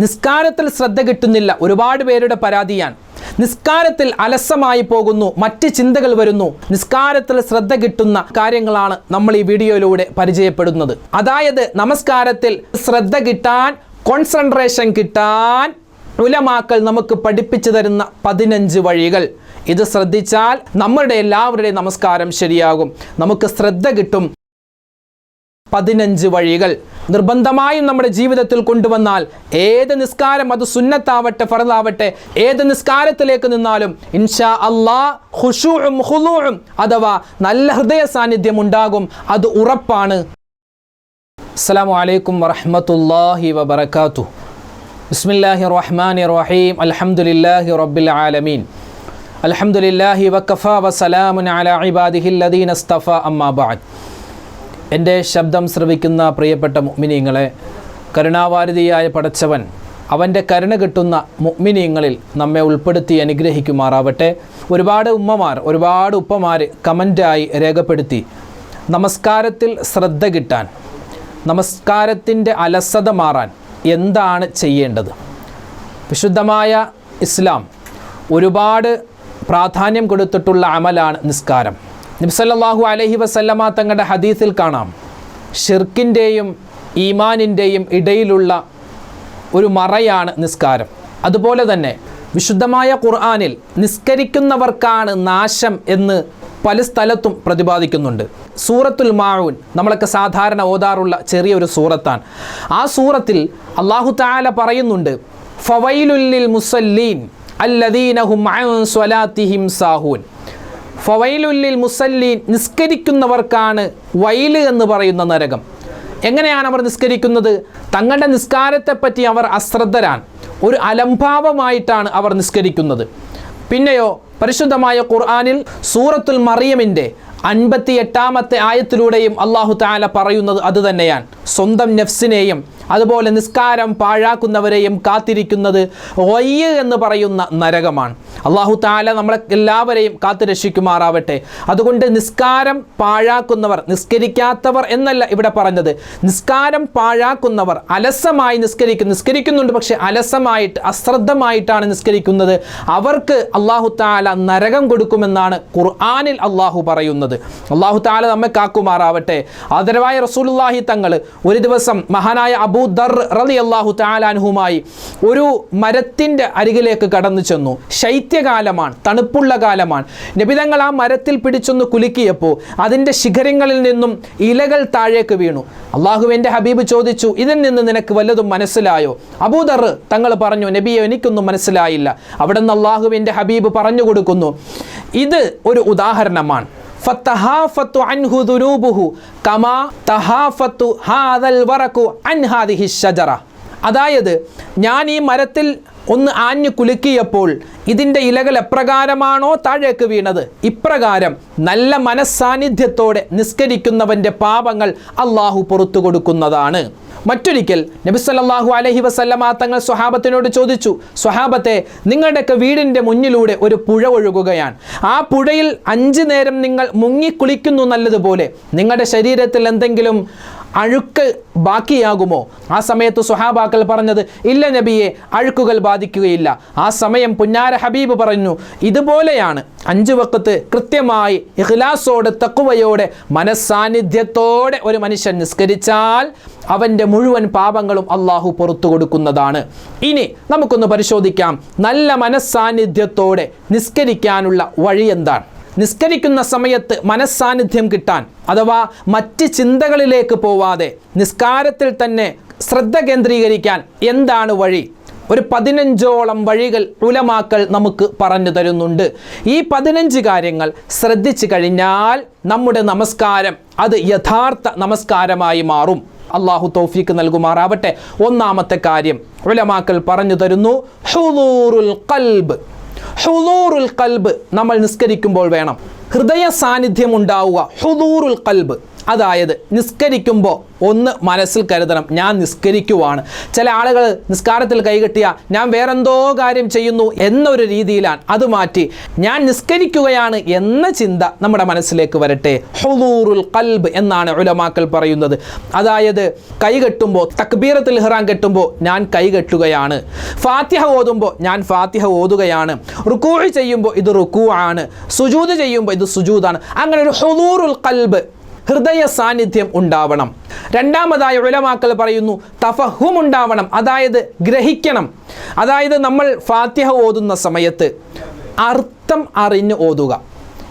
നിസ്കാരത്തിൽ ശ്രദ്ധ കിട്ടുന്നില്ല. ഒരുപാട് പേരുടെ പരാതിയാണ്. നിസ്കാരത്തിൽ അലസമായി പോകുന്നു. മറ്റ് ചിന്തകൾ വരുന്നു. നിസ്കാരത്തിൽ ശ്രദ്ധ കിട്ടുന്ന കാര്യങ്ങളാണ് നമ്മൾ ഈ വീഡിയോയിലൂടെ പരിചയപ്പെടുന്നത്. അതായത് നമസ്കാരത്തിൽ ശ്രദ്ധ കിട്ടാൻ കോൺസെൻട്രേഷൻ കിട്ടാൻ ഉലമാക്കൾ നമുക്ക് പഠിപ്പിച്ചു തരുന്ന പതിനഞ്ച് വഴികൾ. ഇത് ശ്രദ്ധിച്ചാൽ നമ്മളുടെ എല്ലാവരുടെയും നമസ്കാരം ശരിയാകും. നമുക്ക് ശ്രദ്ധ കിട്ടും. പതിനഞ്ച് വഴികൾ. നിർബന്ധമായും നമ്മുടെ ജീവിതത്തിൽ കൊണ്ടുവന്നാൽ ഏത് നിസ്കാരം അത് സുന്നത്താവട്ടെ ഫറലാവട്ടെ ഏത് നിസ്കാരത്തിലേക്ക് നിന്നാലും ഇൻഷാ അള്ളാ ഹുഷൂഴും ഹുലൂഴും അഥവാ നല്ല ഹൃദയ സാന്നിധ്യം ഉണ്ടാകും. അത് ഉറപ്പാണ്. അസ്സാം വലൈക്കും വറഹമത്തല്ലാഹി വബറകാതു ബിസ്മില്ലാഹി റഹ്മാനി റഹീം. അൽഹംദുലില്ലാഹി റബ്ബിൽ ആലമീൻ. അൽഹംദുലില്ലാഹി വക്കഫ വസലാമുൻ അലാ ഇബാദിഹി അസ്തഫ ഇസ്തഫ അമ്മാ ബഅദ്. എന്റെ ശബ്ദം ശ്രവിക്കുന്ന പ്രിയപ്പെട്ട മുഅ്മിനീങ്ങളെ കരുണാവാരിതിയായ പടച്ചവൻ അവന്റെ കരുണ കിട്ടുന്ന മുഅ്മിനീങ്ങളിൽ നമ്മെ ഉൾപ്പെടുത്തി അനുഗ്രഹിക്കുമാറാവട്ടെ. ഒരുപാട് ഉമ്മമാർ ഒരുപാട് ഉപ്പമാർ കമന്റായി രേഖപ്പെടുത്തി. നമസ്കാരത്തിൽ ശ്രദ്ധ കിട്ടാൻ നമസ്കാരത്തിന്റെ അലസത മാറാൻ എന്താണ് ചെയ്യേണ്ടത്? വിശുദ്ധമായ ഇസ്ലാം ഒരുപാട് പ്രാധാന്യം കൊടുത്തിട്ടുള്ള അമലാണ് നിസ്കാരം. നബ്സല്ലാഹു അലഹി വസല്ലമ തങ്ങളുടെ ഹദീസിൽ കാണാം. ഷിർക്കിന്റെയും ഈമാനിന്റെയും ഇടയിലുള്ള ഒരു മറയാണ് നിസ്കാരം. അതുപോലെ തന്നെ വിശുദ്ധമായ ഖുർആാനിൽ നിസ്കരിക്കുന്നവർക്കാണ് നാശം എന്ന് പല സ്ഥലത്തും പ്രതിപാദിക്കുന്നുണ്ട്. സൂറത്തുൽ മാഊൻ നമ്മളൊക്കെ സാധാരണ ഓതാറുള്ള ചെറിയൊരു സൂറത്താണ്. ആ സൂറത്തിൽ അള്ളാഹു താല പറയുന്നുണ്ട് ഫവൈലുല്ലിൽ മുസല്ലീൻ അല്ലദീനഹും സാഹൂൻ. ഫവൈലുല്ലിൽ മുസല്ലീൻ നിസ്കരിക്കുന്നവർക്കാണ് വൈൽ എന്ന് പറയുന്ന നരകം. എങ്ങനെയാണ് അവർ നിസ്കരിക്കുന്നത്? തങ്ങളുടെ നിസ്കാരത്തെപ്പറ്റി അവർ അശ്രദ്ധരാണ്. ഒരു അലംഭാവമായിട്ടാണ് അവർ നിസ്കരിക്കുന്നത്. പിന്നെയോ പരിശുദ്ധമായ ഖുർആാനിൽ സൂറത്തുൽ മറിയമിന്റെ അൻപത്തി എട്ടാമത്തെ ആയത്തിലൂടെയും അള്ളാഹു താല പറയുന്നത് അതുതന്നെയാണ്. സ്വന്തം നെഫ്സിനെയും അതുപോലെ നിസ്കാരം പാഴാക്കുന്നവരെയും കാത്തിരിക്കുന്നത് ഒയ്യ് എന്ന് പറയുന്ന നരകമാണ്. അള്ളാഹു താല നമ്മളെ എല്ലാവരെയും കാത്തു രക്ഷിക്കുമാറാവട്ടെ. അതുകൊണ്ട് നിസ്കാരം പാഴാക്കുന്നവർ നിസ്കരിക്കാത്തവർ എന്നല്ല ഇവിടെ പറഞ്ഞത്. നിസ്കാരം പാഴാക്കുന്നവർ അലസമായി നിസ്കരിക്കും നിസ്കരിക്കുന്നുണ്ട് പക്ഷെ അലസമായിട്ട് അശ്രദ്ധമായിട്ടാണ് നിസ്കരിക്കുന്നത്. അവർക്ക് അള്ളാഹു താല നരകം കൊടുക്കുമെന്നാണ് ഖുർആാനിൽ അള്ളാഹു പറയുന്നത്. അള്ളാഹു താല നമ്മെ കാക്കുമാറാവട്ടെ. ആദരവായ റസൂലുല്ലാഹി തങ്ങൾ ഒരു ദിവസം മഹാനായ അബൂ ദർ റലി അള്ളാഹു താലാൻഹുമായി ഒരു മരത്തിന്റെ അരികിലേക്ക് കടന്നു ചെന്നു. ശൈത്യകാലമാണ് തണുപ്പുള്ള കാലമാണ്. നബിതങ്ങൾ ആ മരത്തിൽ പിടിച്ചൊന്ന് കുലുക്കിയപ്പോൾ അതിന്റെ ശിഖരങ്ങളിൽ നിന്നും ഇലകൾ താഴേക്ക് വീണു. അള്ളാഹുവിന്റെ ഹബീബ് ചോദിച്ചു ഇതിൽ നിന്ന് നിനക്ക് വല്ലതും മനസ്സിലായോ? അബൂദർ തങ്ങൾ പറഞ്ഞു നബിയെ എനിക്കൊന്നും മനസ്സിലായില്ല. അവിടെ നിന്ന് അള്ളാഹുവിന്റെ ഹബീബ് പറഞ്ഞു കൊടുക്കുന്നു. ഇത് ഒരു ഉദാഹരണമാണ്. അൻഹു കമാ ഹാദൽ ഷജറ അതായത് ഞാൻ ഈ മരത്തിൽ ഒന്ന് ആഞ്ഞു കുലുക്കിയപ്പോൾ ഇതിന്റെ ഇലകൾ എപ്രകാരമാണോ താഴേക്ക് വീണത്? ഇപ്രകാരം നല്ല മനസ്സാന്നിധ്യത്തോടെ നിസ്കരിക്കുന്നവന്റെ പാപങ്ങൾ അള്ളാഹു പുറത്തു കൊടുക്കുന്നതാണ്. മറ്റൊരിക്കൽ നബി സല്ലല്ലാഹു അലൈഹി വസല്ലമ തങ്ങൾ സ്വഹാബത്തിനോട് ചോദിച്ചു സ്വഹാബത്തെ നിങ്ങളുടെയൊക്കെ വീടിന്റെ മുന്നിലൂടെ ഒരു പുഴ ഒഴുകുകയാണ്. ആ പുഴയിൽ അഞ്ച് നേരം നിങ്ങൾ മുങ്ങിക്കുളിക്കുന്നു നല്ലതുപോലെ. നിങ്ങളുടെ ശരീരത്തിൽ എന്തെങ്കിലും അഴുക്ക് ബാക്കിയാകുമോ? ആ സമയത്ത് സുഹാബാക്കൾ പറഞ്ഞത് ഇല്ല നബിയെ അഴുക്കുകൾ ബാധിക്കുകയില്ല. ആ സമയം പുന്നാര ഹബീബ് പറഞ്ഞു ഇതുപോലെയാണ് അഞ്ച് വക്കത്ത് കൃത്യമായി ഇഖ്ലാസോടെ തക്കുവയോടെ മനസ്സാന്നിധ്യത്തോടെ ഒരു മനുഷ്യൻ നിസ്കരിച്ചാൽ അവന്റെ മുഴുവൻ പാപങ്ങളും അള്ളാഹു പുറത്തു കൊടുക്കുന്നതാണ്. ഇനി നമുക്കൊന്ന് പരിശോധിക്കാം നല്ല മനസ്സാന്നിധ്യത്തോടെ നിസ്കരിക്കാനുള്ള വഴി എന്താണ്? നിസ്കരിക്കുന്ന സമയത്ത് മനസ്സാന്നിധ്യം കിട്ടാൻ അഥവാ മറ്റ് ചിന്തകളിലേക്ക് പോവാതെ നിസ്കാരത്തിൽ തന്നെ ശ്രദ്ധ കേന്ദ്രീകരിക്കാൻ എന്താണ് വഴി? ഒരു പതിനഞ്ചോളം വഴികൾ ഉലമാക്കൾ നമുക്ക് പറഞ്ഞു തരുന്നുണ്ട്. ഈ പതിനഞ്ച് കാര്യങ്ങൾ ശ്രദ്ധിച്ചു കഴിഞ്ഞാൽ നമ്മുടെ നമസ്കാരം അത് യഥാർത്ഥ നമസ്കാരമായി മാറും. അള്ളാഹു തൗഫീക്ക് നൽകുമാറാവട്ടെ. ഒന്നാമത്തെ കാര്യം ഉലമാക്കൾ പറഞ്ഞു തരുന്നു ഹുദൂറുൽ കൽബ് ഹുദൂറുൽ കൽബ് നമ്മൾ നിസ്കരിക്കുമ്പോൾ വേണം. ഹൃദയ സാന്നിധ്യം ഉണ്ടാവുക. ഹുദൂറുൽ കൽബ് അതായത് നിസ്കരിക്കുമ്പോൾ ഒന്ന് മനസ്സിൽ കരുതണം ഞാൻ നിസ്കരിക്കുവാണ്. ചില ആളുകൾ നിസ്കാരത്തിൽ കൈകെട്ടിയ ഞാൻ വേറെന്തോ കാര്യം ചെയ്യുന്നു എന്നൊരു രീതിയിലാണ് അത് മാറ്റി ഞാൻ നിസ്കരിക്കുകയാണ് എന്ന ചിന്ത നമ്മുടെ മനസ്സിലേക്ക് വരട്ടെ. ഹുദൂറുൽ കൽബ് എന്നാണ് ഉലമാക്കൾ പറയുന്നത്. അതായത് കൈകെട്ടുമ്പോൾ തക്ബീറത്തിൽ ഹിറാൻ കെട്ടുമ്പോൾ ഞാൻ കൈകെട്ടുകയാണ് ഫാത്തിഹ ഓതുമ്പോൾ ഞാൻ ഫാത്തിഹ ഓതുകയാണ്. റുക്കൂ ചെയ്യുമ്പോൾ ഇത് റുക്കൂ ആണ് സുജൂദ് ചെയ്യുമ്പോൾ ഇത് സുജൂദാണ്. അങ്ങനെ ഒരു ഹുദൂറുൽ കൽബ് ഹൃദയ സാന്നിധ്യം ഉണ്ടാവണം. രണ്ടാമതായി ഉലമാക്കൾ പറയുന്നു തഫഹും ഉണ്ടാവണം അതായത് ഗ്രഹിക്കണം. അതായത് നമ്മൾ ഫാത്തിഹ ഓതുന്ന സമയത്ത് അർത്ഥം അറിഞ്ഞ് ഓതുക.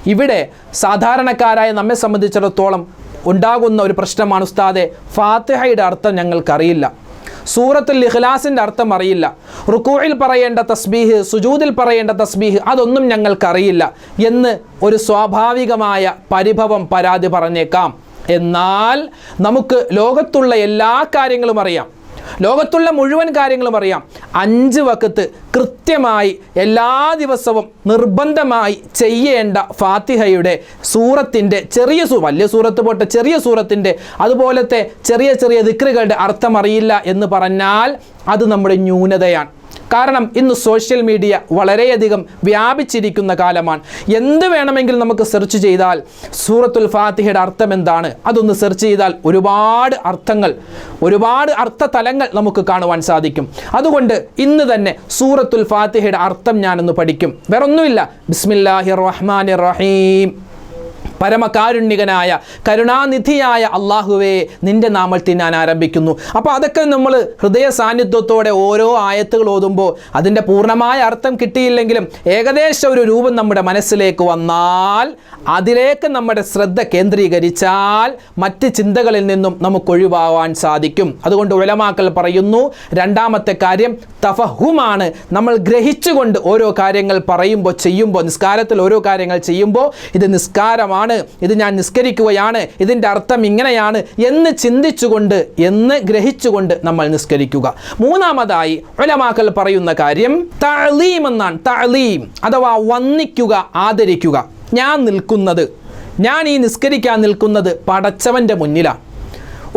ഇവിടെ സാധാരണക്കാരായ നമ്മെ സംബന്ധിച്ചിടത്തോളം ഉണ്ടാകുന്ന ഒരു പ്രശ്നമാണ് ഉസ്താദെ ഫാത്തിഹയുടെ അർത്ഥം ഞങ്ങൾക്കറിയില്ല. സൂറത്തുൽ ഇഖ്ലാസിന്റെ അർത്ഥം അറിയില്ല. റുക്കൂയിൽ പറയേണ്ട തസ്ബീഹ് സുജൂദിൽ പറയേണ്ട തസ്ബീഹ് അതൊന്നും ഞങ്ങൾക്കറിയില്ല എന്ന് ഒരു സ്വാഭാവികമായ പരിഭവം പരാതി പറഞ്ഞേക്കാം. എന്നാൽ നമുക്ക് ലോകത്തുള്ള എല്ലാ കാര്യങ്ങളും അറിയാം. ലോകത്തുള്ള മുഴുവൻ കാര്യങ്ങളും അറിയാം. അഞ്ച് വക്കത്ത് കൃത്യമായി എല്ലാ ദിവസവും നിർബന്ധമായി ചെയ്യേണ്ട ഫാത്തിഹയുടെ സൂറത്തിന്റെ ചെറിയ സൂ വലിയ സൂറത്ത് പോട്ടെ ചെറിയ സൂറത്തിന്റെ അതുപോലത്തെ ചെറിയ ചെറിയ ദിക്റുകളുടെ അർത്ഥം അറിയില്ല എന്ന് പറഞ്ഞാൽ അത് നമ്മുടെ ന്യൂനതയാണ്. കാരണം ഇന്ന് സോഷ്യൽ മീഡിയ വളരെയധികം വ്യാപിച്ചിരിക്കുന്ന കാലമാണ്. എന്ത് വേണമെങ്കിലും നമുക്ക് സെർച്ച് ചെയ്താൽ സൂറത്തുൽ ഫാത്തിഹയുടെ അർത്ഥം എന്താണ്? അതൊന്ന് സെർച്ച് ചെയ്താൽ ഒരുപാട് അർത്ഥങ്ങൾ ഒരുപാട് അർത്ഥ തലങ്ങൾ നമുക്ക് കാണുവാൻ സാധിക്കും. അതുകൊണ്ട് ഇന്ന് തന്നെ സൂറത്തുൽ ഫാത്തിഹയുടെ അർത്ഥം ഞാനൊന്ന് പഠിക്കും. വേറൊന്നുമില്ല. ബിസ്മില്ലാഹിർ റഹ്മാനിർ റഹീം. പരമകാരുണ്യകനായ കരുണാനിധിയായ അള്ളാഹുവേ നിന്റെ നാമത്തിൽ ഞാൻ ആരംഭിക്കുന്നു. അപ്പോൾ അതൊക്കെ നമ്മൾ ഹൃദയ സാന്നിധ്യത്തോടെ ഓരോ ആയത്തുകൾ ഓതുമ്പോൾ അതിന്റെ പൂർണമായ അർത്ഥം കിട്ടിയില്ലെങ്കിലും ഏകദേശം ഒരു രൂപം നമ്മുടെ മനസ്സിലേക്ക് വന്നാൽ അതിലേക്ക് നമ്മുടെ ശ്രദ്ധ കേന്ദ്രീകരിച്ചാൽ മറ്റ് ചിന്തകളിൽ നിന്നും നമുക്ക് ഒഴിവാവാൻ സാധിക്കും. അതുകൊണ്ട് ഉലമാക്കൾ പറയുന്നു രണ്ടാമത്തെ കാര്യം തഫഹുമാണ്. നമ്മൾ ഗ്രഹിച്ചുകൊണ്ട് ഓരോ കാര്യങ്ങൾ പറയുമ്പോൾ ചെയ്യുമ്പോൾ നിസ്കാരത്തിൽ ഓരോ കാര്യങ്ങൾ ചെയ്യുമ്പോൾ ഇത് നിസ്കാരമാണ്. ഇത് ഞാൻ നിസ്കരിക്കുകയാണ് ഇതിന്റെ അർത്ഥം ഇങ്ങനെയാണ് എന്ന് ചിന്തിച്ചുകൊണ്ട് എന്ന് ഗ്രഹിച്ചുകൊണ്ട് നമ്മൾ നിസ്കരിക്കുക. മൂന്നാമതായി ഒലമാക്കൽ പറയുന്ന കാര്യം തളീം എന്നാണ്. തളീം അഥവാ വന്നിക്കുക ആദരിക്കുക. ഞാൻ നിൽക്കുന്നത് ഞാൻ ഈ നിസ്കരിക്കാൻ നിൽക്കുന്നത് പടച്ചവന്റെ മുന്നിലാണ്.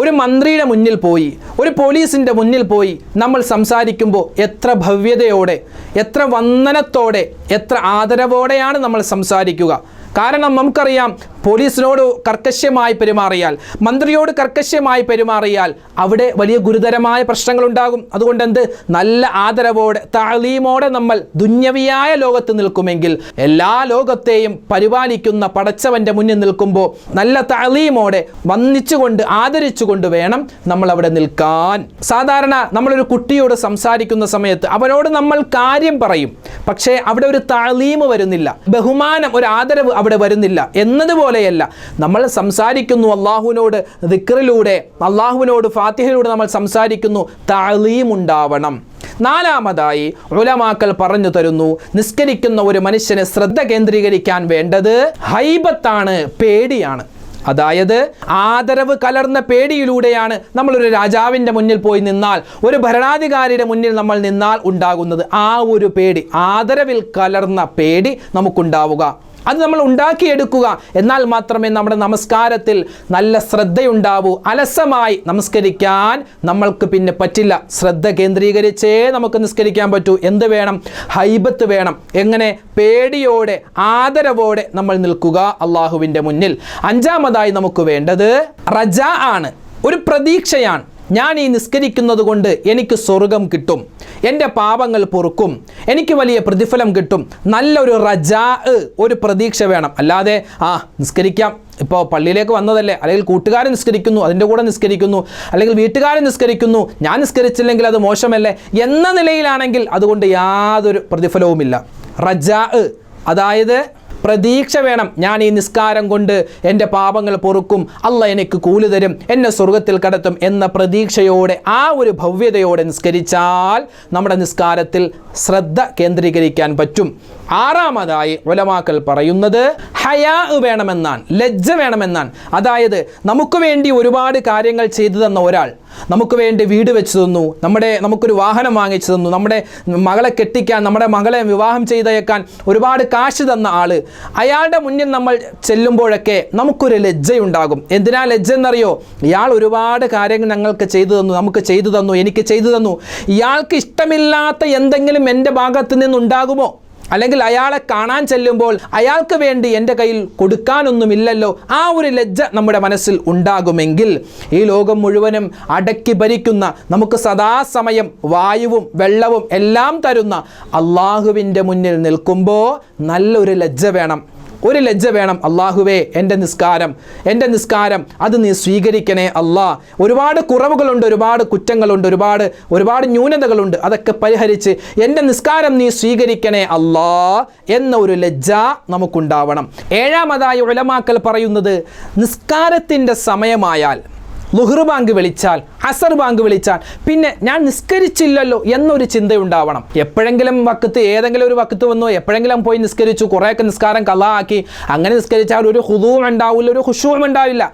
ഒരു മന്ത്രിയുടെ മുന്നിൽ പോയി ഒരു പോലീസിന്റെ മുന്നിൽ പോയി നമ്മൾ സംസാരിക്കുമ്പോൾ എത്ര ഭവ്യതയോടെ എത്ര വന്ദനത്തോടെ എത്ര ആദരവോടെയാണ് നമ്മൾ സംസാരിക്കുക. കാരണം നമുക്കറിയാം പോലീസിനോട് കർക്കശ്യമായി പെരുമാറിയാൽ മന്ത്രിയോട് കർക്കശ്യമായി പെരുമാറിയാൽ അവിടെ വലിയ ഗുരുതരമായ പ്രശ്നങ്ങളുണ്ടാകും. അതുകൊണ്ട് എന്ത് നല്ല ആദരവോടെ താലീമോടെ നമ്മൾ ദുന്യവിയായ ലോകത്ത് നിൽക്കുമെങ്കിൽ എല്ലാ ലോകത്തെയും പരിപാലിക്കുന്ന പടച്ചവന്റെ മുന്നിൽ നിൽക്കുമ്പോൾ നല്ല താലീമോടെ വന്നിച്ചുകൊണ്ട് ആദരിച്ചുകൊണ്ട് വേണം നമ്മൾ അവിടെ നിൽക്കാൻ. സാധാരണ നമ്മളൊരു കുട്ടിയോട് സംസാരിക്കുന്ന സമയത്ത് അവരോട് നമ്മൾ കാര്യം പറയും. പക്ഷേ അവിടെ ഒരു താലീമ് വരുന്നില്ല. ബഹുമാനം ഒരു ആദരവ് അവിടെ വരുന്നില്ല. എന്നതുപോലെയല്ല നമ്മൾ സംസാരിക്കുന്നു അള്ളാഹുവിനോട് ദിക്റിലൂടെ അള്ളാഹുവിനോട് ഫാത്തിഹയിലൂടെ നമ്മൾ സംസാരിക്കുന്നു താളീമുണ്ടാവണം നാലാമതായി ഉലമാക്കൾ പറഞ്ഞു തരുന്നു നിസ്കരിക്കുന്ന ഒരു മനുഷ്യനെ ശ്രദ്ധ കേന്ദ്രീകരിക്കാൻ വേണ്ടത് ഹൈബത്താണ് പേടിയാണ്. അതായത് ആദരവ് കലർന്ന പേടിയിലൂടെയാണ് നമ്മളൊരു രാജാവിന്റെ മുന്നിൽ പോയി നിന്നാൽ ഒരു ഭരണാധികാരിയുടെ മുന്നിൽ നമ്മൾ നിന്നാൽ ഉണ്ടാകുന്നത് ആ ഒരു പേടി ആദരവിൽ കലർന്ന പേടി നമുക്കുണ്ടാവുക. അത് നമ്മൾ ഉണ്ടാക്കിയെടുക്കുക. എന്നാൽ മാത്രമേ നമ്മുടെ നമസ്കാരത്തിൽ നല്ല ശ്രദ്ധയുണ്ടാവൂ. അലസമായി നമസ്കരിക്കാൻ നമ്മൾക്ക് പിന്നെ പറ്റില്ല. ശ്രദ്ധ കേന്ദ്രീകരിച്ചേ നമുക്ക് നിസ്കരിക്കാൻ പറ്റൂ. എന്ത് വേണം? ഹൈബത്ത് വേണം. എങ്ങനെ? പേടിയോടെ ആദരവോടെ നമ്മൾ നിൽക്കുക അള്ളാഹുവിന്റെ മുന്നിൽ. അഞ്ചാമതായി നമുക്ക് വേണ്ടത് റജ ആണ്. ഒരു പ്രതീക്ഷയാണ്. ഞാൻ ഈ നിസ്കരിക്കുന്നത് കൊണ്ട് എനിക്ക് സ്വർഗം കിട്ടും. എന്റെ പാപങ്ങൾ പൊറുക്കും. എനിക്ക് വലിയ പ്രതിഫലം കിട്ടും. നല്ലൊരു റജാ ഒരു പ്രതീക്ഷ വേണം. അല്ലാതെ ആ നിസ്കരിക്കാം. ഇപ്പോൾ പള്ളിയിലേക്ക് വന്നതല്ലേ? അല്ലെങ്കിൽ കൂട്ടുകാരൻ നിസ്കരിക്കുന്നു അതിന്റെ കൂടെ നിസ്കരിക്കുന്നു അല്ലെങ്കിൽ വീട്ടുകാരൻ നിസ്കരിക്കുന്നു ഞാൻ നിസ്കരിച്ചില്ലെങ്കിൽ അത് മോശമല്ലേ? എന്ന നിലയിലാണെങ്കിൽ അതുകൊണ്ട് യാതൊരു പ്രതിഫലവുമില്ല. റജാ അതായത് പ്രതീക്ഷ വേണം. ഞാൻ ഈ നിസ്കാരം കൊണ്ട് എന്റെ പാപങ്ങൾ പൊറുക്കും. അല്ല എനിക്ക് കൂലി തരും. എന്നെ സ്വർഗത്തിൽ കടത്തും എന്ന പ്രതീക്ഷയോടെ ആ ഒരു ഭവ്യതയോടെ നിസ്കരിച്ചാൽ നമ്മുടെ നിസ്കാരത്തിൽ ശ്രദ്ധ കേന്ദ്രീകരിക്കാൻ പറ്റും. ആറാമതായി ഒലമാക്കൽ പറയുന്നത് ഹയാ വേണമെന്നാണ് ലജ്ജ വേണമെന്നാണ്. അതായത് നമുക്ക് വേണ്ടി ഒരുപാട് കാര്യങ്ങൾ ചെയ്തു തന്ന ഒരാൾ നമുക്ക് വേണ്ടി വീട് വെച്ച് തന്നു നമ്മുടെ നമുക്കൊരു വാഹനം വാങ്ങിച്ചു തന്നു നമ്മുടെ മകളെ കെട്ടിക്കാൻ നമ്മുടെ മകളെ വിവാഹം ചെയ്തയക്കാൻ ഒരുപാട് കാശ് തന്ന ആൾ അയാളുടെ മുന്നിൽ നമ്മൾ ചെല്ലുമ്പോഴൊക്കെ നമുക്കൊരു ലജ്ജയുണ്ടാകും. എന്തിനാ ലജ്ജ എന്നറിയോ ഇയാൾ ഒരുപാട് കാര്യങ്ങൾ ഞങ്ങൾക്ക് ചെയ്തു തന്നു നമുക്ക് ചെയ്തു തന്നു എനിക്ക് ചെയ്തു തന്നു. ഇയാൾക്ക് ഇഷ്ടമില്ലാത്ത എന്തെങ്കിലും എന്റെ ഭാഗത്ത് നിന്നുണ്ടാകുമോ? അല്ലെങ്കിൽ അയാളെ കാണാൻ ചെല്ലുമ്പോൾ അയാൾക്ക് വേണ്ടി എന്റെ കയ്യിൽ കൊടുക്കാനൊന്നുമില്ലല്ലോ. ആ ഒരു ലജ്ജ നമ്മുടെ മനസ്സിൽ ഉണ്ടാകുമെങ്കിൽ ഈ ലോകം മുഴുവനും അടക്കി ഭരിക്കുന്ന നമുക്ക് സദാസമയം വായുവും വെള്ളവും എല്ലാം തരുന്ന അള്ളാഹുവിന്റെ മുന്നിൽ നിൽക്കുമ്പോൾ നല്ലൊരു ലജ്ജ വേണം. ഒരു ലജ്ജ വേണം. അള്ളാഹുവേ എന്റെ നിസ്കാരം എന്റെ നിസ്കാരം അത് നീ സ്വീകരിക്കണേ അല്ലാ. ഒരുപാട് കുറവുകളുണ്ട് ഒരുപാട് കുറ്റങ്ങളുണ്ട് ഒരുപാട് ഒരുപാട് ന്യൂനതകളുണ്ട്. അതൊക്കെ പരിഹരിച്ച് എന്റെ നിസ്കാരം നീ സ്വീകരിക്കണേ അല്ലാ എന്ന ഒരു ലജ്ജ നമുക്കുണ്ടാവണം. ഏഴാമതായി ഉലമാക്കൽ പറയുന്നത് നിസ്കാരത്തിന്റെ സമയമായാൽ ലുഹർ ബാങ്ക് വിളിച്ചാൽ അസർ ബാങ്ക് വിളിച്ചാൽ പിന്നെ ഞാൻ നിസ്കരിച്ചില്ലല്ലോ എന്നൊരു ചിന്തയുണ്ടാവണം. എപ്പോഴെങ്കിലും വക്കത്ത് ഏതെങ്കിലും ഒരു വക്കത്ത് വന്നു എപ്പോഴെങ്കിലും പോയി നിസ്കരിച്ചു കുറേയൊക്കെ നിസ്കാരം കലാക്കി അങ്ങനെ നിസ്കരിച്ചാൽ ഒരു ഹുദൂവും ഉണ്ടാവില്ല ഒരു ഹുഷൂവും ഉണ്ടാവില്ല.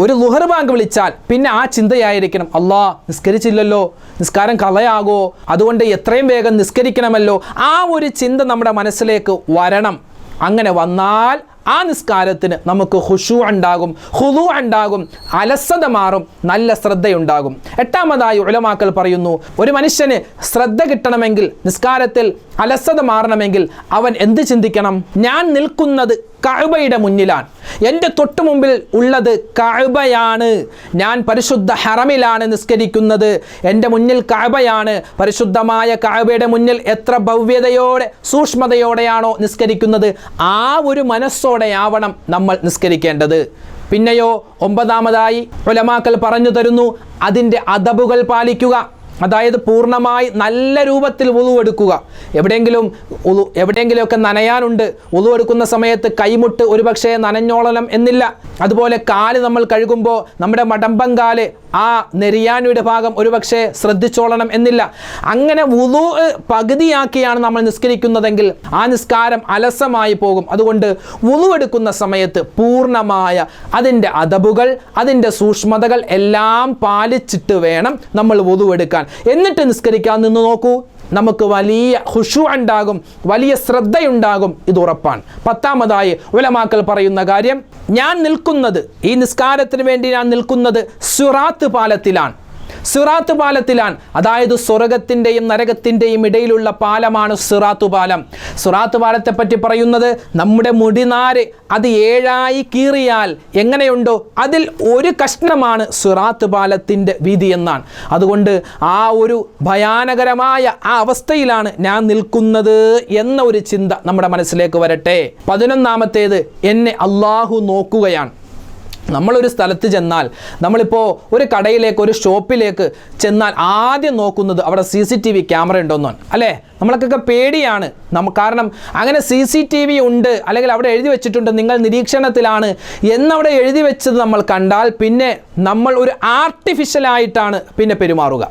ഒരു ലുഹർ ബാങ്ക് വിളിച്ചാൽ പിന്നെ ആ ചിന്തയായിരിക്കണം. അല്ലാ നിസ്കരിച്ചില്ലല്ലോ നിസ്കാരം കളയാകോ അതുകൊണ്ട് എത്രയും വേഗം നിസ്കരിക്കണമല്ലോ. ആ ഒരു ചിന്ത നമ്മുടെ മനസ്സിലേക്ക് വരണം. അങ്ങനെ വന്നാൽ ആ നിസ്കാരത്തിന് നമുക്ക് ഹുഷു ഉണ്ടാകും ഹുലു ഉണ്ടാകും അലസത മാറും നല്ല ശ്രദ്ധയുണ്ടാകും. എട്ടാമതായി ഉലമാക്കൾ പറയുന്നു ഒരു മനുഷ്യന് ശ്രദ്ധ കിട്ടണമെങ്കിൽ നിസ്കാരത്തിൽ അലസത മാറണമെങ്കിൽ അവൻ എന്ത് ചിന്തിക്കണം? ഞാൻ നിൽക്കുന്നത് കഅബയുടെ മുന്നിലാണ്. എന്റെ തൊട്ടു മുമ്പിൽ ഉള്ളത് കഅബയാണ്. ഞാൻ പരിശുദ്ധ ഹറമിലാണ് നിസ്കരിക്കുന്നത്. എന്റെ മുന്നിൽ കഅബയാണ്. പരിശുദ്ധമായ കഅബയുടെ മുന്നിൽ എത്ര ഭവ്യതയോടെ സൂക്ഷ്മതയോടെയാണോ നിസ്കരിക്കുന്നത്? ആ ഒരു മനസ്സോടെയാവണം നമ്മൾ നിസ്കരിക്കേണ്ടത്. പിന്നെയോ ഒമ്പതാമതായി ഒലമാക്കൽ പറഞ്ഞു തരുന്നു അതിന്റെ അദബുകൾ പാലിക്കുക. അതായത് പൂർണമായി നല്ല രൂപത്തിൽ ഉളു എടുക്കുക. എവിടെയെങ്കിലും ഉളു എവിടെയെങ്കിലുമൊക്കെ നനയാനുണ്ട്. ഉളു എടുക്കുന്ന സമയത്ത് കൈമുട്ട് ഒരുപക്ഷെ നനഞ്ഞോളണം എന്നില്ല. അതുപോലെ കാൽ നമ്മൾ കഴുകുമ്പോൾ നമ്മുടെ മടമ്പം കാൽ ആ നെരിയാനിയുടെ ഭാഗം ഒരുപക്ഷെ ശ്രദ്ധിച്ചോളണം എന്നില്ല. അങ്ങനെ ഉളു പകുതിയാക്കിയാണ് നമ്മൾ നിസ്കരിക്കുന്നതെങ്കിൽ ആ നിസ്കാരം അലസമായി പോകും. അതുകൊണ്ട് ഉളു എടുക്കുന്ന സമയത്ത് പൂർണമായ അതിന്റെ അതബുകൾ അതിന്റെ സൂക്ഷ്മതകൾ എല്ലാം പാലിച്ചിട്ട് വേണം നമ്മൾ ഉളു എടുക്കാൻ. എന്നിട്ട് നിസ്കരിക്കാൻ നിന്ന് നോക്കൂ. നമുക്ക് വലിയ ഹുഷു ഉണ്ടാകും വലിയ ശ്രദ്ധയുണ്ടാകും. ഇത് ഉറപ്പാണ്. പത്താമതായി ഉലമാക്കൾ പറയുന്ന കാര്യം ഞാൻ നിൽക്കുന്നത് ഈ നിസ്കാരത്തിന് വേണ്ടി ഞാൻ നിൽക്കുന്നത് സുറാത്ത് പാലത്തിലാണ്. സിറാത്ത് പാലത്തിലാണ്. അതായത് സ്വർഗത്തിന്റെയും നരകത്തിന്റെയും ഇടയിലുള്ള പാലമാണ് സിറാത്ത് പാലം. സിറാത്ത് പാലത്തെ പറ്റി പറയുന്നത് നമ്മുടെ മുടിനാര് അത് ഏഴായി കീറിയാൽ എങ്ങനെയുണ്ടോ അതിൽ ഒരു കഷ്ണമാണ് സിറാത്ത് പാലത്തിന്റെ വീതി എന്നാണ്. അതുകൊണ്ട് ആ ഒരു ഭയാനകരമായ ആ അവസ്ഥയിലാണ് ഞാൻ നിൽക്കുന്നത് എന്ന ഒരു ചിന്ത നമ്മുടെ മനസ്സിലേക്ക് വരട്ടെ. പതിനൊന്നാമത്തേത് എന്നെ അള്ളാഹു നോക്കുകയാണ്. നമ്മളൊരു സ്ഥലത്ത് ചെന്നാൽ നമ്മളിപ്പോൾ ഒരു കടയിലേക്ക് ഒരു ഷോപ്പിലേക്ക് ചെന്നാൽ ആദ്യം നോക്കുന്നത് അവിടെ C C T V camera ഉണ്ടോന്നാണ് അല്ലേ? നമ്മൾക്കൊക്കെ പേടിയാണ്. നമ്മ കാരണം അങ്ങനെ സി സി ടി വി ഉണ്ട് അല്ലെങ്കിൽ അവിടെ എഴുതി വെച്ചിട്ടുണ്ട് നിങ്ങൾ നിരീക്ഷണത്തിലാണ് എന്നവിടെ എഴുതി വെച്ചത് നമ്മൾ കണ്ടാൽ പിന്നെ നമ്മൾ ഒരു ആർട്ടിഫിഷ്യലായിട്ടാണ് പിന്നെ പെരുമാറുക.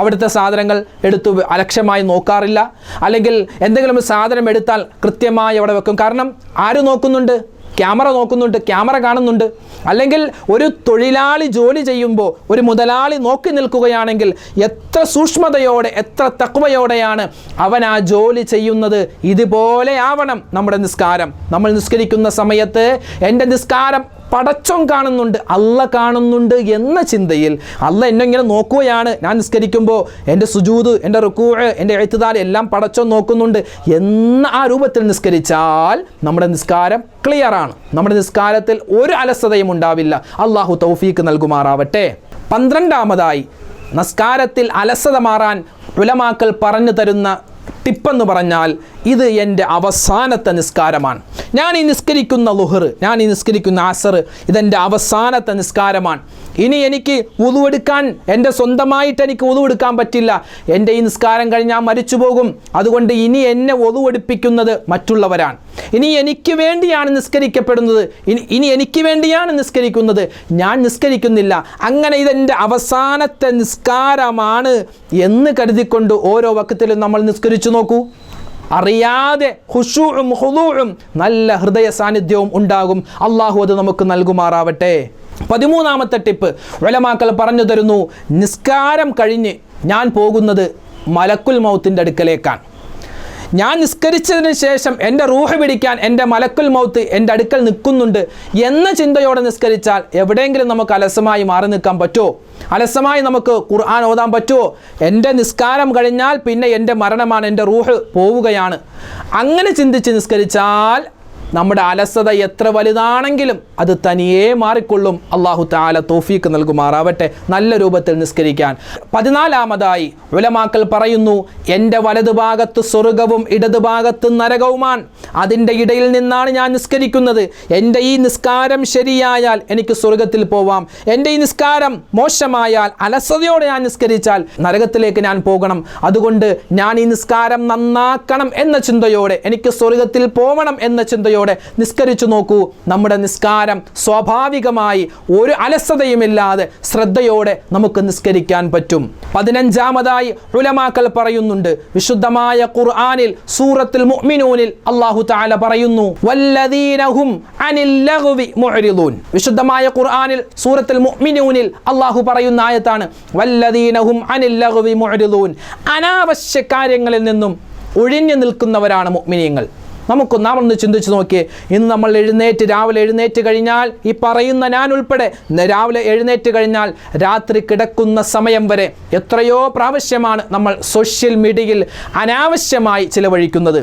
അവിടുത്തെ സാധനങ്ങൾ എടുത്തു അലക്ഷ്യമായി നോക്കാറില്ല. അല്ലെങ്കിൽ എന്തെങ്കിലും സാധനം എടുത്താൽ കൃത്യമായി അവിടെ വെക്കും. കാരണം ആര് നോക്കുന്നുണ്ട്? ക്യാമറ നോക്കുന്നുണ്ട് ക്യാമറ കാണുന്നുണ്ട്. അല്ലെങ്കിൽ ഒരു തൊഴിലാളി ജോലി ചെയ്യുമ്പോൾ ഒരു മുതലാളി നോക്കി നിൽക്കുകയാണെങ്കിൽ എത്ര സൂക്ഷ്മതയോടെ എത്ര തക്വയോടെയാണ് അവൻ ആ ജോലി ചെയ്യുന്നത്. ഇതുപോലെ ആവണം നമ്മുടെ നിസ്കാരം. നമ്മൾ നിസ്കരിക്കുന്ന സമയത്ത് എന്റെ നിസ്കാരം പടച്ചോൻ കാണുന്നുണ്ട് അല്ല കാണുന്നുണ്ട് എന്ന ചിന്തയിൽ അല്ല എന്നെ ഇങ്ങനെ നോക്കുകയാണ്. ഞാൻ നിസ്കരിക്കുമ്പോൾ എന്റെ സുജൂത് എന്റെ റുക്കൂ എന്റെ എഴുത്തുതാൽ എല്ലാം പടച്ചോൻ നോക്കുന്നുണ്ട് എന്ന ആ രൂപത്തിൽ നിസ്കരിച്ചാൽ നമ്മുടെ നിസ്കാരം ക്ലിയറാണ് നമ്മുടെ നിസ്കാരത്തിൽ ഒരു അലസതയും ഉണ്ടാവില്ല. അള്ളാഹു തൗഫീക്ക് നൽകുമാറാവട്ടെ. പന്ത്രണ്ടാമതായി നസ്കാരത്തിൽ അലസത മാറാൻ ഉലമാക്കൾ പറഞ്ഞു തരുന്ന ടിപ്പെന്ന് പറഞ്ഞാൽ ഇത് എന്റെ അവസാനത്തെ നിസ്കാരമാണ്. ഞാൻ ഈ നിസ്കരിക്കുന്ന ലുഹർ ഞാൻ ഈ നിസ്കരിക്കുന്ന ആസർ ഇതെന്റെ അവസാനത്തെ നിസ്കാരമാണ്. ഇനി എനിക്ക് ഉതുവെടുക്കാൻ എന്റെ സ്വന്തമായിട്ട് എനിക്ക് ഉതുവെടുക്കാൻ പറ്റില്ല. എന്റെ ഈ നിസ്കാരം കഴിഞ്ഞാൽ മരിച്ചു പോകും. അതുകൊണ്ട് ഇനി എന്നെ ഒതുവെടുപ്പിക്കുന്നത് മറ്റുള്ളവരാണ്. ഇനി എനിക്ക് വേണ്ടിയാണ് നിസ്കരിക്കപ്പെടുന്നത്. ഇനി ഇനി എനിക്ക് വേണ്ടിയാണ് നിസ്കരിക്കുന്നത്. ഞാൻ നിസ്കരിക്കുന്നില്ല. അങ്ങനെ ഇതെന്റെ അവസാനത്തെ നിസ്കാരമാണ് എന്ന് കരുതിക്കൊണ്ട് ഓരോ വക്കത്തിലും നമ്മൾ നിസ്കരിച്ചു നോക്കൂ. അറിയാതെ ഹുഷൂഴും ഹുദൂഴും നല്ല ഹൃദയ സാന്നിധ്യവും ഉണ്ടാകും. അള്ളാഹു അത് നമുക്ക് നൽകുമാറാവട്ടെ. പതിമൂന്നാമത്തെ ടിപ്പ്. ഉലമാക്കൾ പറഞ്ഞു തരുന്നു നിസ്കാരം കഴിഞ്ഞ് ഞാൻ പോകുന്നത് മലക്കുൽ മൗത്തിന്റെ അടുക്കലേക്കാണ്. ഞാൻ നിസ്കരിച്ചതിന് ശേഷം എന്റെ റൂഹ് പിടിക്കാൻ എന്റെ മലക്കുൽ മൗത്ത് എന്റെ അടുക്കൽ നിൽക്കുന്നുണ്ട് എന്ന ചിന്തയോടെ നിസ്കരിച്ചാൽ എവിടെയെങ്കിലും നമുക്ക് അലസമായി മാറി നിൽക്കാൻ പറ്റുമോ? അലസമായി നമുക്ക് ഖുർആൻ ഓതാൻ പറ്റുമോ? എന്റെ നിസ്കാരം കഴിഞ്ഞാൽ പിന്നെ എന്റെ മരണമാണ് എന്റെ റൂഹ് പോവുകയാണ്. അങ്ങനെ ചിന്തിച്ച് നിസ്കരിച്ചാൽ നമ്മുടെ അലസത എത്ര വലുതാണെങ്കിലും അത് തനിയേ മാറിക്കൊള്ളും. അള്ളാഹു താല തോഫീക്ക് നൽകുമാറാവട്ടെ. നല്ല രൂപത്തിൽ നിസ്കരിക്കാൻ. പതിനാലാമതായി ഉലമാക്കൾ പറയുന്നു എന്റെ വലതുഭാഗത്ത് സ്വർഗവും ഇടതുഭാഗത്ത് നരകവുമാണ്. അതിന്റെ ഇടയിൽ നിന്നാണ് ഞാൻ നിസ്കരിക്കുന്നത്. എന്റെ ഈ നിസ്കാരം ശരിയായാൽ എനിക്ക് സ്വർഗത്തിൽ പോവാം. എന്റെ ഈ നിസ്കാരം മോശമായാൽ അലസതയോടെ ഞാൻ നിസ്കരിച്ചാൽ നരകത്തിലേക്ക് ഞാൻ പോകണം. അതുകൊണ്ട് ഞാൻ ഈ നിസ്കാരം നന്നാക്കണം എന്ന ചിന്തയോടെ എനിക്ക് സ്വർഗത്തിൽ പോകണം എന്ന ചിന്തയോടെ നിസ്കരിച്ചു നോക്കൂ. നമ്മുടെ നിസ്കാരം സ്വാഭാവികമായി ഒരു അലസതയുമില്ലാതെ ശ്രദ്ധയോടെ നമുക്ക് നിസ്കരിക്കാൻ പറ്റും. പതിനഞ്ചാമതായി ഉലമാക്കൾ പറയുന്നുണ്ട്. വിശുദ്ധമായ ഖുർആാനിൽ സൂറത്തിൽ മുഅ്മിനൂനിൽ അല്ലാഹു തആല പറയുന്നു വല്ലദീനഹും അനിൽ മുഅ്രിദൂൻ. വിശുദ്ധമായ ഖുർആനിൽ സൂറത്തിൽ മുഅ്മിനൂനിൽ അല്ലാഹു പറയുന്ന ആയത്താണ് വല്ലദീനഹും അനിൽ മുഅ്രിദൂൻ. അനാവശ്യ കാര്യങ്ങളിൽ നിന്നും ഒഴിഞ്ഞു നിൽക്കുന്നവരാണ് മുഅ്മിനീങ്ങൾ. നമുക്ക് നാം ഒന്ന് ചിന്തിച്ച് നോക്കിയേ. ഇന്ന് നമ്മൾ എഴുന്നേറ്റ് രാവിലെ എഴുന്നേറ്റ് കഴിഞ്ഞാൽ ഈ പറയുന്ന ഞാൻ ഉൾപ്പെടെ രാവിലെ എഴുന്നേറ്റ് കഴിഞ്ഞാൽ രാത്രി കിടക്കുന്ന സമയം വരെ എത്രയോ പ്രാവശ്യമാണ് നമ്മൾ സോഷ്യൽ മീഡിയയിൽ അനാവശ്യമായി ചിലവഴിക്കുന്നത്.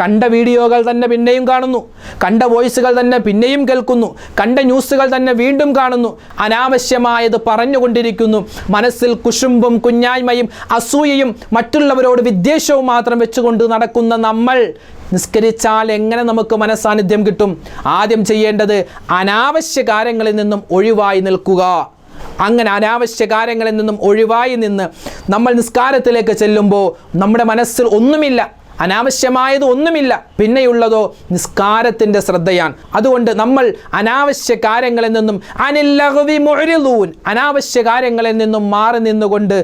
കണ്ട വീഡിയോകൾ തന്നെ പിന്നെയും കാണുന്നു. കണ്ട വോയിസുകൾ തന്നെ പിന്നെയും കേൾക്കുന്നു. കണ്ട ന്യൂസുകൾ തന്നെ വീണ്ടും കാണുന്നു. അനാവശ്യമായത് പറഞ്ഞുകൊണ്ടിരിക്കുന്നു. മനസ്സിൽ കുശുമ്പും കുഞ്ഞായ്മയും അസൂയയും മറ്റുള്ളവരോട് വിദ്വേഷവും മാത്രം വെച്ചുകൊണ്ട് നടക്കുന്ന നമ്മൾ നിസ്കരിച്ചാൽ എങ്ങനെ നമുക്ക് മനസ്സാന്നിധ്യം കിട്ടും? ആദ്യം ചെയ്യേണ്ടത് അനാവശ്യ കാര്യങ്ങളിൽ നിന്നും ഒഴിവായി നിൽക്കുക. അങ്ങനെ അനാവശ്യ കാര്യങ്ങളിൽ നിന്നും ഒഴിവായി നിന്ന് നമ്മൾ നിസ്കാരത്തിലേക്ക് ചെല്ലുമ്പോൾ നമ്മുടെ മനസ്സിൽ ഒന്നുമില്ല. അനാവശ്യമായത് ഒന്നുമില്ല. പിന്നെയുള്ളതോ നിസ്കാരത്തിന്റെ ശ്രദ്ധയാണ്. അതുകൊണ്ട് നമ്മൾ അനാവശ്യ കാര്യങ്ങളിൽ നിന്നും അനില്ലഹവി മൊഴിലൂൻ അനാവശ്യ കാര്യങ്ങളിൽ നിന്നും മാറി നിന്നുകൊണ്ട്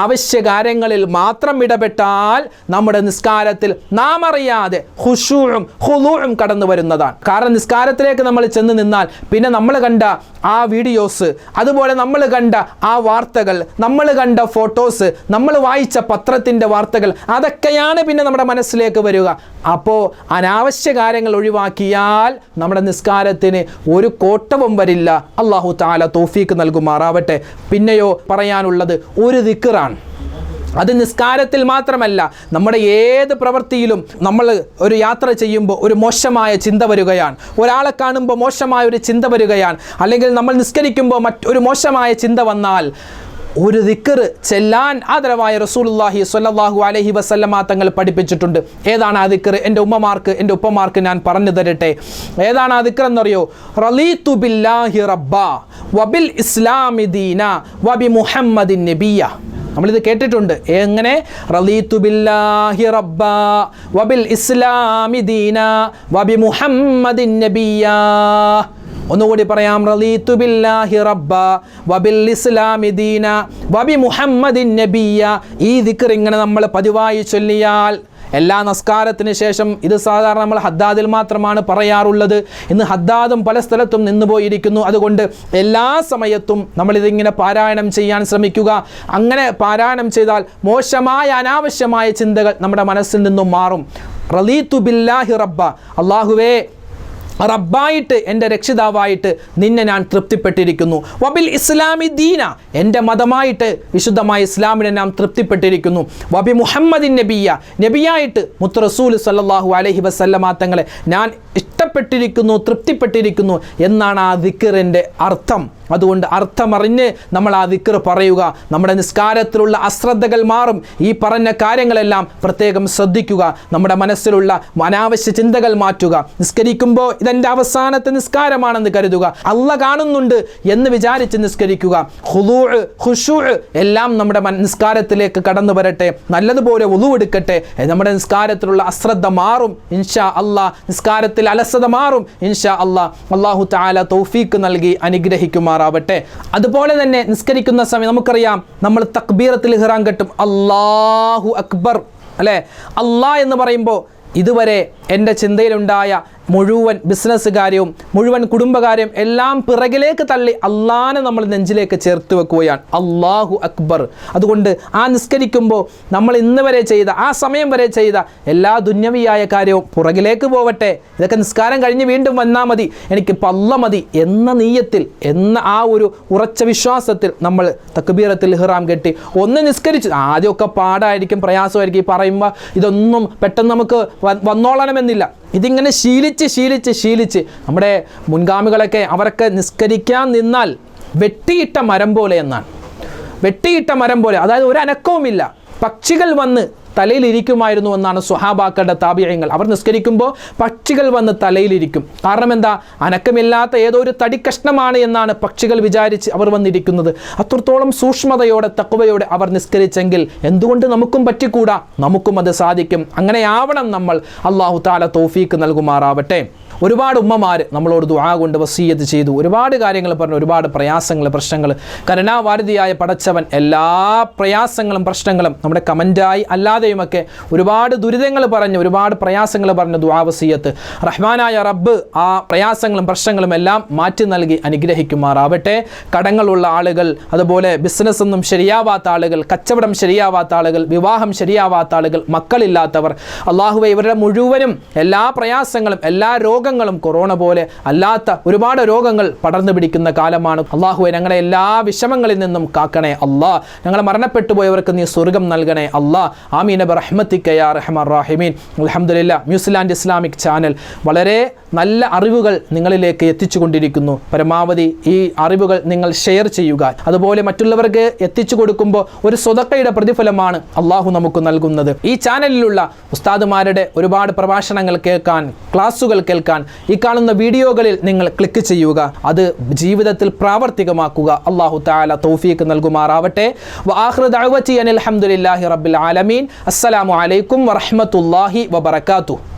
ആവശ്യ കാര്യങ്ങളിൽ മാത്രം ഇടപെട്ടാൽ നമ്മുടെ നിസ്കാരത്തിൽ നാം അറിയാതെ ഹുഷൂഴും ഹുലൂഴും കടന്നു വരുന്നതാണ്. കാരണം നിസ്കാരത്തിലേക്ക് നമ്മൾ ചെന്ന് നിന്നാൽ പിന്നെ നമ്മൾ കണ്ട ആ വീഡിയോസ് അതുപോലെ നമ്മൾ കണ്ട ആ വാർത്തകൾ നമ്മൾ കണ്ട ഫോട്ടോസ് നമ്മൾ വായിച്ച പത്രത്തിന്റെ വാർത്തകൾ അതൊക്കെയാണ് പിന്നെ നമ്മുടെ മനസ്സിലേക്ക് വരിക. അപ്പോൾ അനാവശ്യ കാര്യങ്ങൾ ഒഴിവാക്കിയാൽ നമ്മുടെ നിസ്കാരത്തിന് ഒരു കോട്ടവും വരില്ല. അള്ളാഹു താല തോഫീക്ക് നൽകുമാറാവട്ടെ. പിന്നെയോ പറയാനുള്ളത് ഒരു ദിക്കറാണ് അത് നിസ്കാരത്തിൽ മാത്രമല്ല നമ്മുടെ ഏത് പ്രവൃത്തിയിലും നമ്മൾ ഒരു യാത്ര ചെയ്യുമ്പോൾ ഒരു മോശമായ ചിന്ത വരികയാണ്. ഒരാളെ കാണുമ്പോൾ മോശമായ ഒരു ചിന്ത വരികയാണ്. അല്ലെങ്കിൽ നമ്മൾ നിസ്കരിക്കുമ്പോൾ മറ്റൊരു മോശമായ ചിന്ത വന്നാൽ ഒരു ദിക്കർ ചെല്ലാൻ ആദരവായ റസൂലുള്ളാഹി സ്വല്ലാഹു അലഹി വസല്ലമ തങ്ങൾ പഠിപ്പിച്ചിട്ടുണ്ട്. ഏതാണ് ആ ദിക്കർ എന്റെ ഉമ്മമാർക്ക് എന്റെ ഉപ്പമാർക്ക് ഞാൻ പറഞ്ഞു തരട്ടെ. ഏതാണ് ആ ദിക്കർ എന്നറിയോ റലീതു ബില്ലാഹി റബ്ബ വബിൽ ഇസ്ലാമി ദീന വബി മുഹമ്മദിൻ നബിയ നമ്മളിത് കേട്ടിട്ടുണ്ട്. എങ്ങനെ? റലീതു ബില്ലാഹി റബ്ബ വബിൽ ഇസ്ലാമി ദീന വബി മുഹമ്മദിൻ നബിയ ഒന്നുകൂടി പറയാം. റലീതു ബില്ലാഹി റബ്ബ വബിൽ ഇസ്ലാമി ദീന വബി മുഹമ്മദിൻ നബിയ ഈ ദിക്ർ ഇങ്ങനെ നമ്മൾ പതിവായി ചൊല്ലിയാൽ എല്ലാ നമസ്കാരത്തിന് ശേഷം ഇത് സാധാരണ നമ്മൾ ഹദ്ദാദിൽ മാത്രമാണ് പറയാറുള്ളത്. ഇന്ന് ഹദ്ദാദും പല സ്ഥലത്തും നിന്നുപോയിരിക്കുന്നു. അതുകൊണ്ട് എല്ലാ സമയത്തും നമ്മളിതിങ്ങനെ പാരായണം ചെയ്യാൻ ശ്രമിക്കുക. അങ്ങനെ പാരായണം ചെയ്താൽ മോശമായ അനാവശ്യമായ ചിന്തകൾ നമ്മുടെ മനസ്സിൽ നിന്നും മാറും. റലീതു ബില്ലാഹി റബ്ബ. അള്ളാഹുവേ റബ്ബായിട്ട് എന്റെ രക്ഷിതാവായിട്ട് നിന്നെ ഞാൻ തൃപ്തിപ്പെട്ടിരിക്കുന്നു. വബിൽ ഇസ്ലാമി ദീന എന്റെ മതമായിട്ട് വിശുദ്ധമായ ഇസ്ലാമിനെ നാം തൃപ്തിപ്പെട്ടിരിക്കുന്നു. വബി മുഹമ്മദിൻ നബിയ നബിയായിട്ട് മുത്ത് റസൂൽ സല്ലാഹു അലഹി വസല്ലമാ തങ്ങളെ ഞാൻ ഇഷ്ടപ്പെട്ടിരിക്കുന്നു തൃപ്തിപ്പെട്ടിരിക്കുന്നു എന്നാണ് ആ ദിക്കറിന്റെ അർത്ഥം. അതുകൊണ്ട് അർത്ഥമറിഞ്ഞ് നമ്മൾ ആ ദിക്കർ പറയുക. നമ്മുടെ നിസ്കാരത്തിലുള്ള അശ്രദ്ധകൾ മാറും. ഈ പറഞ്ഞ കാര്യങ്ങളെല്ലാം പ്രത്യേകം ശ്രദ്ധിക്കുക. നമ്മുടെ മനസ്സിലുള്ള അനാവശ്യ ചിന്തകൾ മാറ്റുക. നിസ്കരിക്കുമ്പോൾ ഇതെന്റെ അവസാനത്തെ നിസ്കാരമാണെന്ന് കരുതുക. അല്ല കാണുന്നുണ്ട് എന്ന് വിചാരിച്ച് നിസ്കരിക്കുക. ഹുലൂ ഹുഷൂ എല്ലാം നമ്മുടെ നിസ്കാരത്തിലേക്ക് കടന്നു വരട്ടെ. നല്ലതുപോലെ ഉളുവെടുക്കട്ടെ നമ്മുടെ നിസ്കാരത്തിലുള്ള അശ്രദ്ധ മാറും. ഇൻഷാ അള്ളാ നിസ്കാരത്തിൽ അലസത മാറും. ഇൻഷാ അള്ളാ അള്ളാഹു താല തൗഫീക്ക് നൽകി അനുഗ്രഹിക്കുമാറാവട്ടെ അതുപോലെ തന്നെ നിസ്കരിക്കുന്ന സമയം നമുക്കറിയാം നമ്മൾ തക്ബീറത്തിൽ ഹിറാൻ കെട്ടും. അള്ളാഹു അക്ബർ. അല്ലേ? അള്ളാ എന്ന് പറയുമ്പോൾ ഇതുവരെ എന്റെ ചിന്തയിലുണ്ടായ മുഴുവൻ ബിസിനസ് കാര്യവും മുഴുവൻ കുടുംബകാര്യം എല്ലാം പിറകിലേക്ക് തള്ളി അള്ളാനെ നമ്മൾ നെഞ്ചിലേക്ക് ചേർത്ത് വെക്കുകയാണ്. അള്ളാഹു അക്ബർ. അതുകൊണ്ട് ആ നിസ്കരിക്കുമ്പോൾ നമ്മൾ ഇന്ന് വരെ ചെയ്ത ആ സമയം വരെ ചെയ്ത എല്ലാ ദുന്യവിയായ കാര്യവും പുറകിലേക്ക് പോവട്ടെ. ഇതൊക്കെ നിസ്കാരം കഴിഞ്ഞ് വീണ്ടും വന്നാൽ മതി. എനിക്ക് പല്ല മതി എന്ന നീയത്തിൽ എന്ന ആ ഒരു ഉറച്ച വിശ്വാസത്തിൽ നമ്മൾ തക്ബീറത്തിൽ ഹിറാം കെട്ടി ഒന്ന് നിസ്കരിച്ചു ആദ്യമൊക്കെ പാടായിരിക്കും പ്രയാസമായിരിക്കും ഈ പറയുമ്പോൾ ഇതൊന്നും പെട്ടെന്ന് നമുക്ക് വ- വന്നോളണമെന്നില്ല ഇതിങ്ങനെ ശീലിച്ച് ശീലിച്ച് ശീലിച്ച് നമ്മുടെ മുൻഗാമികളൊക്കെ അവരൊക്കെ നിസ്കരിക്കാൻ നിന്നാൽ വെട്ടിയിട്ട മരം പോലെ എന്നാണ്. വെട്ടിയിട്ട മരം പോലെ. അതായത് ഒരു അനക്കവുമില്ല പക്ഷികൾ വന്ന് തലയിലിരിക്കുമായിരുന്നു എന്നാണ് താപ്യങ്ങൾ താപിയങ്ങൾ. അവർ നിസ്കരിക്കുമ്പോൾ പക്ഷികൾ വന്ന് തലയിലിരിക്കും. കാരണം എന്താ? അനക്കമില്ലാത്ത ഏതോ ഒരു തടിക്കഷ്ണമാണ് എന്നാണ് പക്ഷികൾ വിചാരിച്ച് അവർ വന്നിരിക്കുന്നത്. അത്രത്തോളം സൂക്ഷ്മതയോടെ തക്കുവയോടെ അവർ നിസ്കരിച്ചെങ്കിൽ എന്തുകൊണ്ട് നമുക്കും പറ്റിക്കൂടാ? നമുക്കും അത് സാധിക്കും. അങ്ങനെയാവണം നമ്മൾ. അള്ളാഹു താല തോഫീക്ക് നൽകുമാറാവട്ടെ. ഒരുപാട് ഉമ്മമാർ നമ്മളോട് ദുആ കൊണ്ട് വസീയത്ത് ചെയ്തു. ഒരുപാട് കാര്യങ്ങൾ പറഞ്ഞു ഒരുപാട് പ്രയാസങ്ങൾ പ്രശ്നങ്ങൾ. കരുണാവാരിതിയായ പടച്ചവൻ എല്ലാ പ്രയാസങ്ങളും പ്രശ്നങ്ങളും നമ്മുടെ കമന്റായി അല്ലാതെയുമൊക്കെ ഒരുപാട് ദുരിതങ്ങൾ പറഞ്ഞു ഒരുപാട് പ്രയാസങ്ങൾ പറഞ്ഞു ദുആ വസീയത്ത്. റഹ്മാനായ റബ്ബ് ആ പ്രയാസങ്ങളും പ്രശ്നങ്ങളും എല്ലാം മാറ്റി നൽകി അനുഗ്രഹിക്കുമാറാവട്ടെ. കടങ്ങളുള്ള ആളുകൾ അതുപോലെ ബിസിനസ്സൊന്നും ശരിയാവാത്ത ആളുകൾ കച്ചവടം ശരിയാവാത്ത ആളുകൾ വിവാഹം ശരിയാവാത്ത ആളുകൾ മക്കളില്ലാത്തവർ അള്ളാഹുവെ ഇവരുടെ മുഴുവനും എല്ലാ പ്രയാസങ്ങളും എല്ലാ രോഗങ്ങളും കൊറോണ പോലെ അല്ലാത്ത ഒരുപാട് രോഗങ്ങൾ പടർന്നു പിടിക്കുന്ന കാലമാണ്. അള്ളാഹുവെ ഞങ്ങളെ എല്ലാ വിഷമങ്ങളിൽ നിന്നും കാക്കണേ അല്ലാ ഞങ്ങളെ മരണപ്പെട്ടു പോയവർക്ക് നീ സ്വർഗം നൽകണേ അല്ലാ ആമീൻ. നബ റഹ്മത്തിക്കയാ റഹ്മാൻ റാഹിമീൻ. അലഹമുല്ല ന്യൂസിലാൻഡ് ഇസ്ലാമിക് ചാനൽ. വളരെ നല്ല അറിവുകൾ നിങ്ങളിലേക്ക് എത്തിച്ചു കൊണ്ടിരിക്കുന്നു പരമാവധി ഈ അറിവുകൾ നിങ്ങൾ ഷെയർ ചെയ്യുക. അതുപോലെ മറ്റുള്ളവർക്ക് എത്തിച്ചു കൊടുക്കുമ്പോൾ ഒരു സ്വതക്കയുടെ പ്രതിഫലമാണ് അള്ളാഹു നമുക്ക് നൽകുന്നത്. ഈ ചാനലിലുള്ള ഉസ്താദുമാരുടെ ഒരുപാട് പ്രഭാഷണങ്ങൾ കേൾക്കാൻ ക്ലാസ്സുകൾ കേൾക്കാൻ ഈ കാണുന്ന വീഡിയോകളിൽ നിങ്ങൾ ക്ലിക്ക് ചെയ്യുക. അത് ജീവിതത്തിൽ പ്രാവർത്തികമാക്കുക. അള്ളാഹു താല തൗഫീക്ക് നൽകുമാറാവട്ടെ. ഹംദുലില്ലാഹി റബ്ബിൽ ആലമീൻ. അസ്സലാമു അലൈക്കും വറഹ്മത്തുള്ളാഹി വബറകാതുഹു.